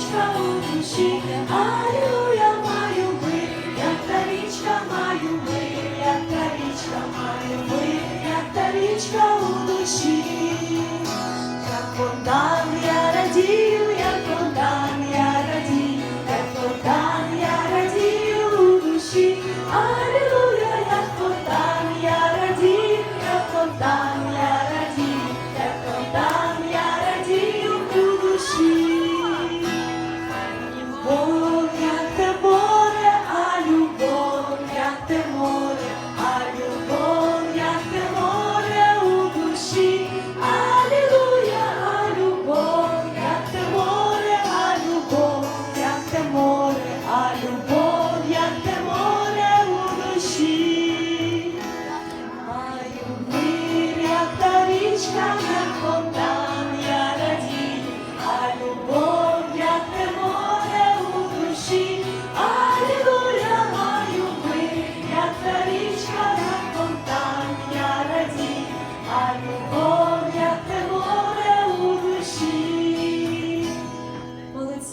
річка у душі, алюя маю би, як та річка маю би, як та річка маю би, як та річка у душі. Krishna.